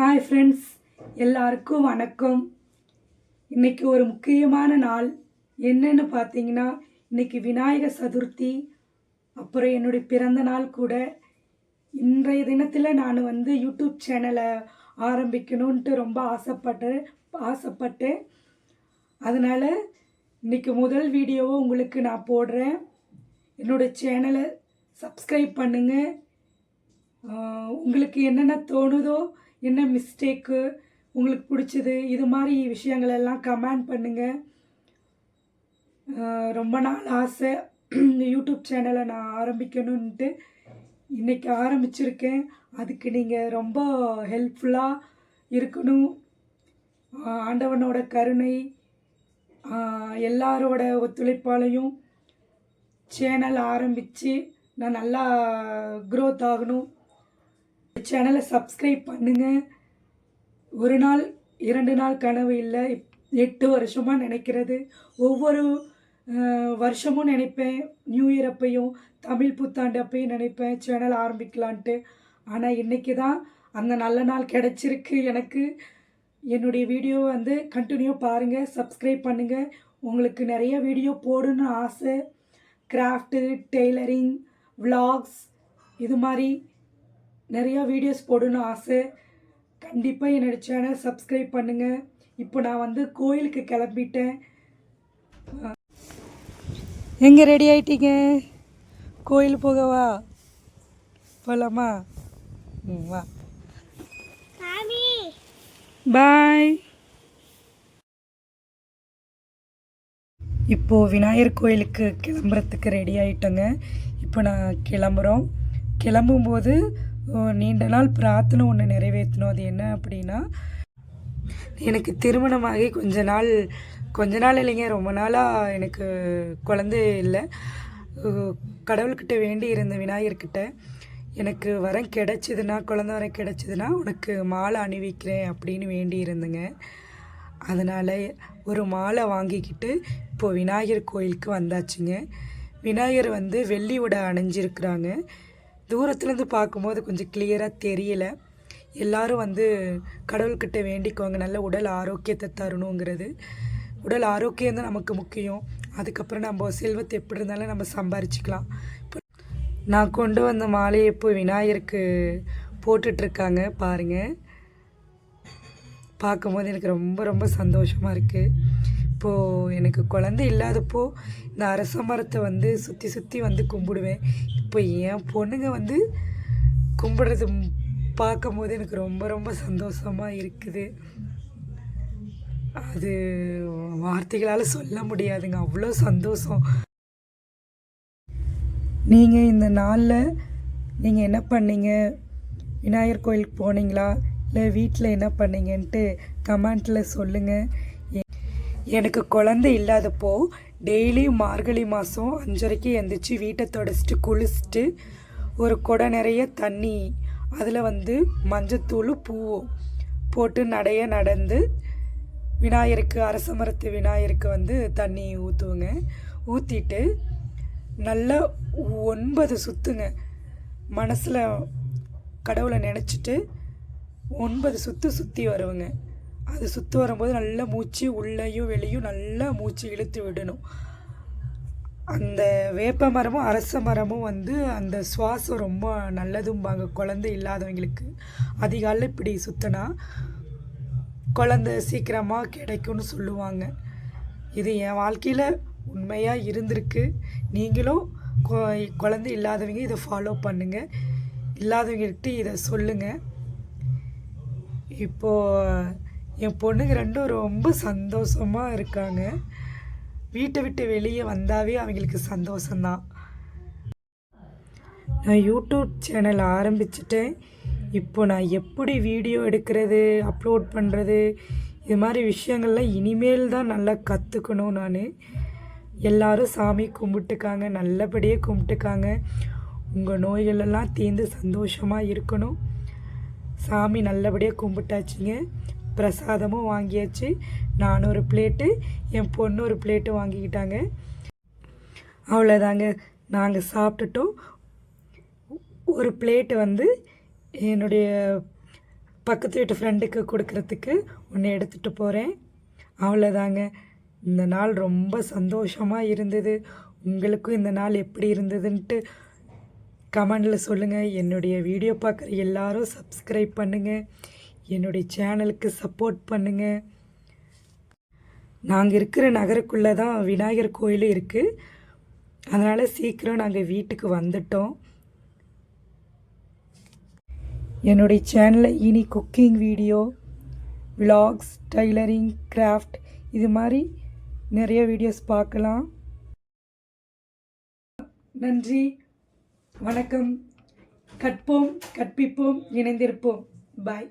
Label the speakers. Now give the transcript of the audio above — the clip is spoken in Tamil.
Speaker 1: ஹாய் ஃப்ரெண்ட்ஸ் எல்லாருக்கும் வணக்கம். இன்னைக்கு ஒரு முக்கியமான நாள். என்னென்னு பார்த்தீங்கன்னா இன்றைக்கி விநாயகர் சதுர்த்தி. அப்புறம் என்னுடைய பிறந்த நாள் கூட. இன்றைய தினத்தில் நான் வந்து யூடியூப் சேனலை ஆரம்பிக்கணுன்ட்டு ரொம்ப ஆசைப்பட்டு ஆசைப்பட்டேன். அதனால் இன்னைக்கு முதல் வீடியோவை உங்களுக்கு நான் போடுறேன். என்னோடய சேனலை சப்ஸ்கிரைப் பண்ணுங்கள் உங்களுக்கு என்னென்ன தோணுதோ என்ன மிஸ்டேக்கு உங்களுக்கு பிடிச்சது? இது மாதிரி விஷயங்கள் எல்லாம் கமெண்ட் பண்ணுங்கள் ரொம்ப நாள் ஆசை. இந்த யூடியூப் சேனலை நான் ஆரம்பிக்கணுன்ட்டு இன்றைக்கி ஆரம்பிச்சிருக்கேன். அதுக்கு நீங்கள் ரொம்ப ஹெல்ப்ஃபுல்லாக இருக்கணும். ஆண்டவனோட கருணை எல்லாரோட ஒத்துழைப்பாலையும் சேனல் ஆரம்பித்து நான் நல்லா க்ரோத் ஆகணும். சேனலை சப்ஸ்கிரைப் பண்ணுங்கள் ஒரு நாள் இரண்டு நாள் கனவு இல்லை. எட்டு வருஷமாக நினைக்கிறது. ஒவ்வொரு வருஷமும் நினைப்பேன். நியூ இயர் அப்பையும் தமிழ் புத்தாண்டு அப்பையும் நினைப்பேன். சேனல் ஆரம்பிக்கலான்ட்டு. ஆனால் இன்றைக்கி தான் அந்த நல்ல நாள் கிடச்சிருக்கு எனக்கு. என்னுடைய வீடியோ வந்து கண்டினியூ பாருங்கள் சப்ஸ்கிரைப் பண்ணுங்கள் உங்களுக்கு நிறைய வீடியோ போடணும்னு ஆசை. கிராஃப்ட்டு டெய்லரிங் விலாக்ஸ் இது மாதிரி நிறையா வீடியோஸ் போடணும்னு ஆசை. கண்டிப்பாக என்னோட சேனல் சப்ஸ்கிரைப் பண்ணுங்கள் இப்போ நான் வந்து கோயிலுக்கு கிளம்பிட்டேன். எங்கே ரெடி ஆயிட்டீங்க? கோயில் போகவா போகலாமா ம் வா. பாய் இப்போது விநாயகர் கோயிலுக்கு கிளம்புறதுக்கு ரெடி ஆயிட்டோங்க. இப்போ நான் கிளம்புறோம். கிளம்பும்போது நீண்ட நாள் பிரார்த்தனை ஒன்று நிறைவேற்றணும். அது என்ன அப்படின்னா எனக்கு திருமணமாகி கொஞ்ச நாள் கொஞ்ச நாள் இல்லைங்க ரொம்ப நாளாக எனக்கு குழந்தை இல்லை. கடவுள்கிட்ட வேண்டி இருந்த விநாயகர்கிட்ட எனக்கு வரம் கிடச்சிதுன்னா குழந்த வரம் கிடைச்சிதுன்னா உனக்கு மாலை அணிவிக்கிறேன் அப்படின்னு வேண்டி இருந்தேங்க. அதனால் ஒரு மாலை வாங்கிக்கிட்டு இப்போது விநாயகர் கோயிலுக்கு வந்தாச்சுங்க. விநாயகர் வந்து வெள்ளி உடை அணிஞ்சிருக்கிறாங்க. தூரத்துலேருந்து பார்க்கும்போது கொஞ்சம் கிளியராக தெரியல. எல்லாரும் வந்து கடவுள்கிட்ட வேண்டிக்கோங்க. நல்ல உடல் ஆரோக்கியத்தை தரணுங்கிறது. உடல் ஆரோக்கியம் தான் நமக்கு முக்கியம். அதுக்கப்புறம் நம்ம செல்வத்தை எப்படி இருந்தாலும் நம்ம சம்பாரிச்சிக்கலாம். இப்போ நான் கொண்டு வந்த மாலையை இப்போ விநாயகருக்கு போட்டுட்ருக்காங்க. பாருங்கள் பார்க்கும்போது எனக்கு ரொம்ப ரொம்ப சந்தோஷமாக இருக்குது இப்போது எனக்கு குழந்தை இல்லாதப்போ இந்த அரச மரத்தை வந்து சுற்றி சுற்றி வந்து கும்பிடுவேன். இப்போ என் பொண்ணுங்க வந்து கும்பிடுறது பார்க்கும்போது எனக்கு ரொம்ப ரொம்ப சந்தோஷமாக இருக்குது. அது வார்த்தைகளால் சொல்ல முடியாதுங்க. அவ்வளோ சந்தோஷம். நீங்கள் இந்த நாளில் நீங்கள் என்ன பண்ணீங்க? விநாயகர் கோயிலுக்கு போனீங்களா? இல்லை வீட்டில் என்ன பண்ணீங்கன்ட்டு கமெண்ட்டில் சொல்லுங்கள் எனக்கு குழந்தை இல்லாதப்போ டெய்லி மார்கழி மாதம் அஞ்சரைக்கு எந்திரிச்சு வீட்டை தொடச்சிட்டு குளிச்சுட்டு ஒரு குடை நிறைய தண்ணி அதில் வந்து மஞ்சத்தூள் பூவும் போட்டு நடைய நடந்து விநாயகருக்கு அரச மரத்து விநாயகருக்கு வந்து தண்ணி ஊற்றுவோங்க ஊற்றிட்டு நல்லா ஒன்பது சுற்றுங்க மனசில் கடவுளை நினச்சிட்டு ஒன்பது சுற்று சுற்றி வருவேங்க. அது சுற்றி வரும்போது நல்லா மூச்சு உள்ளேயும் வெளியும் நல்லா மூச்சு இழுத்து விடணும். அந்த வேப்ப மரமும் அரச மரமும் வந்து அந்த சுவாசம் ரொம்ப நல்லதும்பாங்க குழந்தை இல்லாதவங்களுக்கு. அதிகாலையில் இப்படி சுற்றினா குழந்தை சீக்கிரமாக கிடைக்கும்னு சொல்லுவாங்க. இது என் வாழ்க்கையில் உண்மையாக இருந்திருக்கு. நீங்களும் கொ- குழந்தை இல்லாதவங்க இதை ஃபாலோ பண்ணுங்கள் இல்லாதவங்கள்கிட்ட இதை சொல்லுங்கள் இப்போது என் பொண்ணுங்க ரெண்டும் ரொம்ப சந்தோஷமாக இருக்காங்க. வீட்டை விட்டு வெளியே வந்தாவே அவங்களுக்கு சந்தோஷந்தான் நான் யூடியூப் சேனல் ஆரம்பிச்சிட்டேன். இப்போ நான் எப்படி வீடியோ எடுக்கிறது அப்லோட் பண்ணுறது இது மாதிரி விஷயங்கள்லாம் இனிமேல் தான் நல்லா கற்றுக்கணும் நான். எல்லாரும் சாமி கும்பிட்டுக்காங்க நல்லபடியாக கும்பிட்டுக்காங்க. உங்கள் நோய்களெல்லாம் தீர்ந்து சந்தோஷமாக இருக்கணும். சாமி நல்லபடியாக கும்பிட்டாச்சுங்க. பிரசாதமும் வாங்கியாச்சு. நான் ஒரு பிளேட்டு என் பொண்ணு ஒரு பிளேட்டு வாங்கிக்கிட்டாங்க. அவ்வளோதாங்க நாங்கள் சாப்பிட்டுட்டோம். ஒரு பிளேட்டு வந்து என்னுடைய பக்கத்து வீட்டு ஃப்ரெண்டுக்கு கொடுக்கறதுக்கு ஒன்று எடுத்துகிட்டு போகிறேன் அவ்வளோதாங்க இந்த நாள் ரொம்ப சந்தோஷமாக இருந்தது. உங்களுக்கும் இந்த நாள் எப்படி இருந்ததுன்ட்டு கமெண்டில் சொல்லுங்கள் என்னுடைய வீடியோ பார்க்குற எல்லாரும் சப்ஸ்கிரைப் பண்ணுங்கள் என்னுடைய சேனலுக்கு சப்போர்ட் பண்ணுங்கள் நாங்கள் இருக்கிற நகருக்குள்ளே தான் விநாயகர் கோயில் இருக்குது அதனால் சீக்கிரம் நாங்கள் வீட்டுக்கு வந்துட்டோம். என்னுடைய சேனலில் இனி cooking video vlogs tailoring craft இது மாதிரி நிறைய வீடியோஸ் பார்க்கலாம். நன்றி வணக்கம். கற்போம் கற்பிப்போம் இணைந்திருப்போம். பாய்